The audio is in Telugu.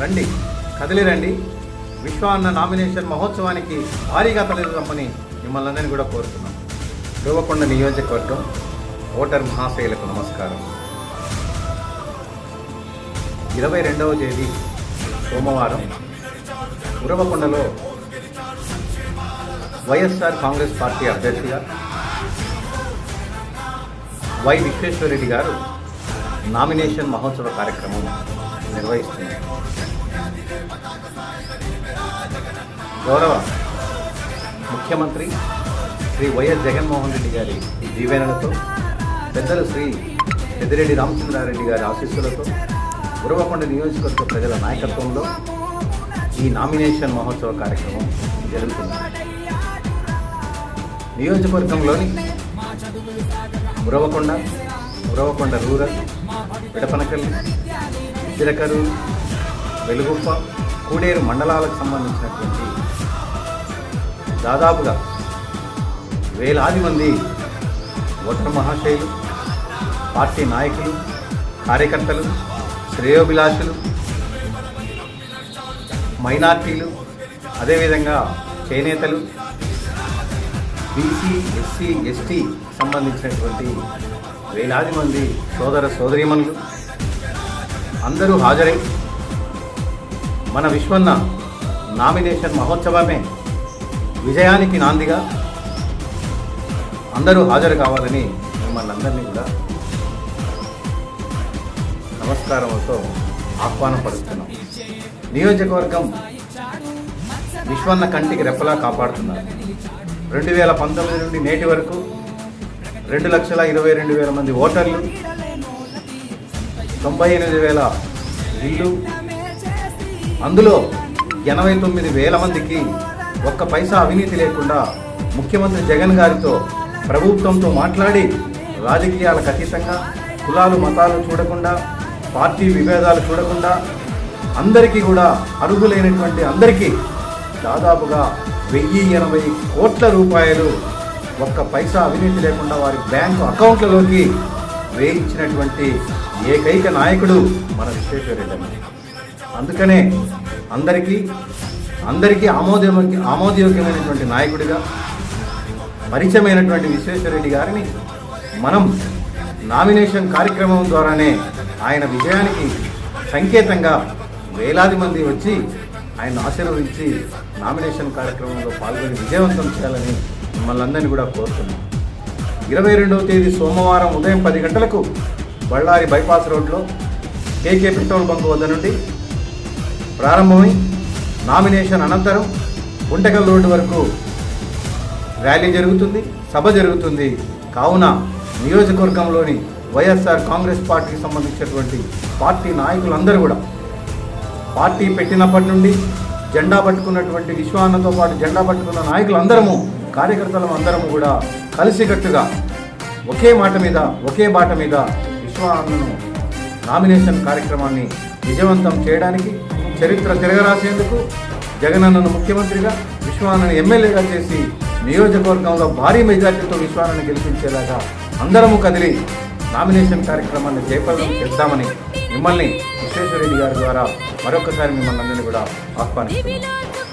రండి. కదిలి రండి. విశ్వ అన్న నామినేషన్ మహోత్సవానికి భారీగా తరలి రమ్మని మిమ్మల్ని అందరినీ కూడా కోరుతున్నాం. దేవకొండ నియోజకవర్గం ఓటర్ మహాశైలకు నమస్కారం. ఇరవై రెండవ తేదీ సోమవారం ఉరవకొండలో వైఎస్ఆర్ కాంగ్రెస్ పార్టీ అభ్యర్థిగా వై విశ్వేశ్వరరెడ్డి గారు నామినేషన్ మహోత్సవ కార్యక్రమం నిర్వహిస్తుంది. గౌరవ ముఖ్యమంత్రి శ్రీ వైఎస్ జగన్మోహన్ రెడ్డి గారి దీవెనలతో పెద్దలు శ్రీ పెద్దిరెడ్డి రామచంద్రారెడ్డి గారి ఆశీస్సులతో ఉరవకొండ నియోజకవర్గ ప్రజల నాయకత్వంలో ఈ నామినేషన్ మహోత్సవ కార్యక్రమం జరుగుతుంది. నియోజకవర్గంలోని ఉరవకొండ ఉరవకొండ రూరల్ విడపనకల్లి చిరకరు వెలుగుప్ప కూడేరు మండలాలకు సంబంధించినటువంటి దాదాపుగా వేలాది మంది ఓటర్ మహాశయులు పార్టీ నాయకులు కార్యకర్తలు శ్రేయోభిలాషులు మైనార్టీలు అదేవిధంగా చేనేతలు బీసీ ఎస్సీ ఎస్టీ సంబంధించినటువంటి వేలాది మంది సోదర సోదరీమణులు అందరూ హాజరై మన విశ్వన్న నామినేషన్ మహోత్సవమే విజయానికి నాందిగా అందరూ హాజరు కావాలని మిమ్మల్ని అందరినీ కూడా నమస్కారంతో ఆహ్వానం పడుతున్నాం నియోజకవర్గం విశ్వన్న కంటికి రెప్పలా కాపాడుతున్నారు. రెండు వేల పంతొమ్మిది నుండి నేటి వరకు రెండు లక్షల ఇరవై రెండు వేల మంది ఓటర్లు తొంభై ఎనిమిది వేల ఇల్లు. అందులో ఎనభై తొమ్మిది వేల మందికి ఒక్క పైసా అవినీతి లేకుండా ముఖ్యమంత్రి జగన్ గారితో ప్రభుత్వంతో మాట్లాడి రాజకీయాలకు అతీతంగా కులాలు మతాలు చూడకుండా పార్టీ విభేదాలు చూడకుండా అందరికీ కూడా అర్హులైనటువంటి అందరికీ దాదాపుగా వెయ్యి ఎనభై కోట్ల రూపాయలు ఒక్క పైసా అవినీతి లేకుండా వారి బ్యాంకు అకౌంట్లలోకి వేయించినటువంటి ఏకైక నాయకుడు మన విశ్వేశ్వరరెడ్డి అందుకనే అందరికీ అందరికీ ఆమోద ఆమోదయోగ్యమైనటువంటి నాయకుడిగా పరిచయమైనటువంటి విశ్వేశ్వరరెడ్డి గారిని మనం నామినేషన్ కార్యక్రమం ద్వారానే ఆయన విజయానికి సంకేతంగా వేలాది మంది వచ్చి ఆయన ఆశీర్వదించి నామినేషన్ కార్యక్రమంలో పాల్గొని విజయవంతం చేయాలని మిమ్మల్ని అందరినీ కూడా కోరుతున్నాం. ఇరవై రెండవ తేదీ సోమవారం ఉదయం పది గంటలకు బళ్ళారి బైపాస్ రోడ్లో కేకే పెట్రోల్ బంక్ వద్ద నుండి ప్రారంభమై నామినేషన్ అనంతరం గుంటకల్ రోడ్డు వరకు ర్యాలీ జరుగుతుంది సభ జరుగుతుంది. కావున నియోజకవర్గంలోని వైఎస్ఆర్ కాంగ్రెస్ పార్టీకి సంబంధించినటువంటి పార్టీ నాయకులందరూ కూడా పార్టీ పెట్టినప్పటి నుండి జెండా పట్టుకున్నటువంటి విశ్వాన్నతో పాటు జెండా పట్టుకున్న నాయకులందరము కార్యకర్తలం అందరము కూడా కలిసికట్టుగా ఒకే మాట మీద ఒకే బాట మీద విశ్వాన్నను నామినేషన్ కార్యక్రమాన్ని విజయవంతం చేయడానికి చరిత్ర తిరగరాసేందుకు జగనన్నను ముఖ్యమంత్రిగా విశ్వానను ఎమ్మెల్యేగా చేసి నియోజకవర్గంలో భారీ మెజార్టీతో విశ్వానను గెలిపించేలాగా అందరము కదిలి నామినేషన్ కార్యక్రమాన్ని జయప్రదం చేద్దామని మిమ్మల్ని విశ్వేశ్వరరెడ్డి గారి ద్వారా మరొకసారి మిమ్మల్ని అందరినీ కూడా ఆహ్వానిస్తున్నాను